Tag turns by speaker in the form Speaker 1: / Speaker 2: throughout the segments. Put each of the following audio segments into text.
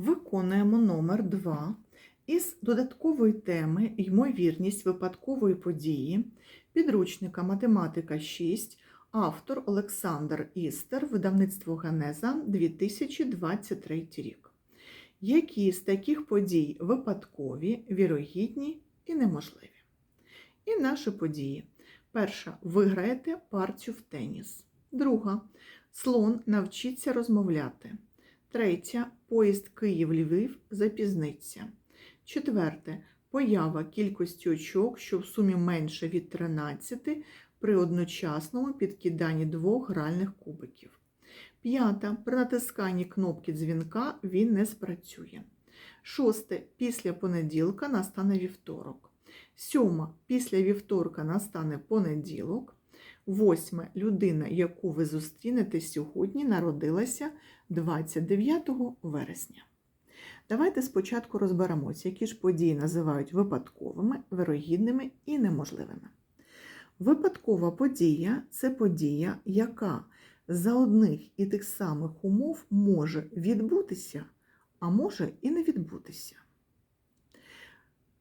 Speaker 1: Виконуємо номер 2 із додаткової теми Ймовірність випадкової події підручника Математика 6, автор Олександр Істер, видавництво Генеза 2023 рік. Які з таких подій випадкові, вірогідні і неможливі? І наші події. Перша виграєте партію в теніс. Друга слон навчиться розмовляти. Третя поїзд Київ-Львів запізниться. Четверте поява кількості очок, що в сумі менше від 13 при одночасному підкиданні двох гральних кубиків. П'ята при натисканні кнопки дзвінка він не спрацює. Шосте після понеділка настане вівторок. Сьома після вівторка настане понеділок. Восьме людина, яку ви зустрінете сьогодні, народилася 29 вересня. Давайте спочатку розберемося, які ж події називають випадковими, вирогідними і неможливими. Випадкова подія це подія, яка за одних і тих самих умов може відбутися, а може і не відбутися.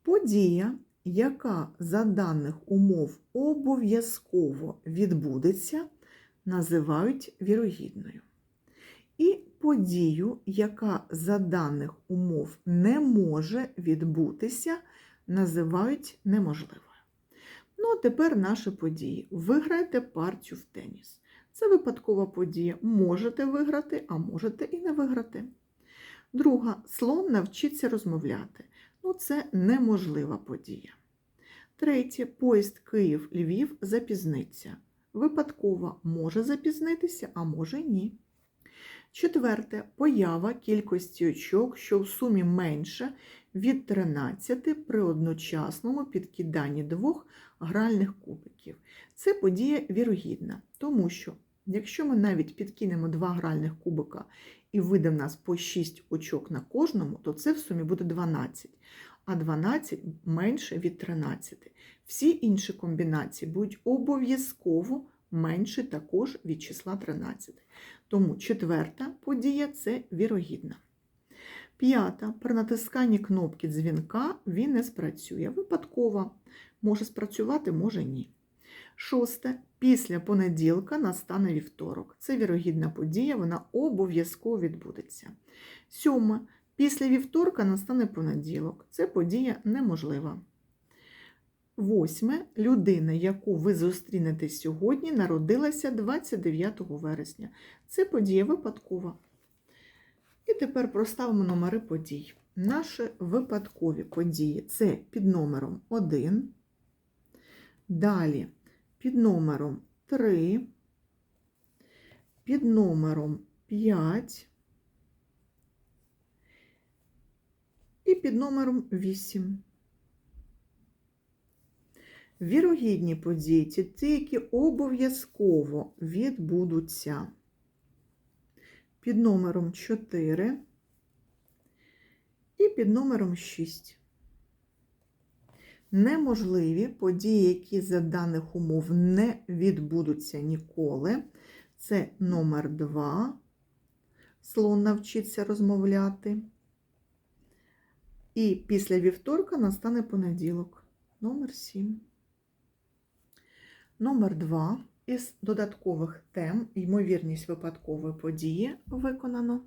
Speaker 1: Подія, яка за даних умов обов'язково відбудеться, називають вірогідною. І подію, яка за даних умов не може відбутися, називають неможливою. Ну, а тепер наші події. Виграєте партію в теніс. Це випадкова подія. Можете виграти, а можете і не виграти. Друга слон навчиться розмовляти. Ну, це неможлива подія. Третє поїзд Київ-Львів запізниться. Випадково може запізнитися, а може ні. Четверте поява кількості очок, що в сумі менше від 13 при одночасному підкиданні двох гральних кубиків. Це подія вірогідна, тому що якщо ми навіть підкинемо два гральних кубика і вийде нас по 6 очок на кожному, то це в сумі буде 12, а 12 менше від 13. Всі інші комбінації будуть обов'язково менше також від числа 13. Тому четверта подія це вірогідна. П'ята. При натисканні кнопки дзвінка він не спрацює. Випадково. Може спрацювати, може ні. Шосте. Після понеділка настане вівторок. Це вірогідна подія, вона обов'язково відбудеться. Сьоме. Після вівторка настане понеділок. Це подія неможлива. Восьме. Людина, яку ви зустрінете сьогодні, народилася 29 вересня. Це подія випадкова. І тепер проставимо номери подій. Наші випадкові події це під номером 1, далі під номером 3, під номером 5 і під номером 8. Вірогідні події ті, які обов'язково відбудуться під номером 4 і під номером 6. Неможливі події, які за даних умов не відбудуться ніколи. Це номер 2. Слон навчиться розмовляти. І після вівторка настане понеділок. Номер 7. Номер 2 із додаткових тем ймовірність випадкової події виконано.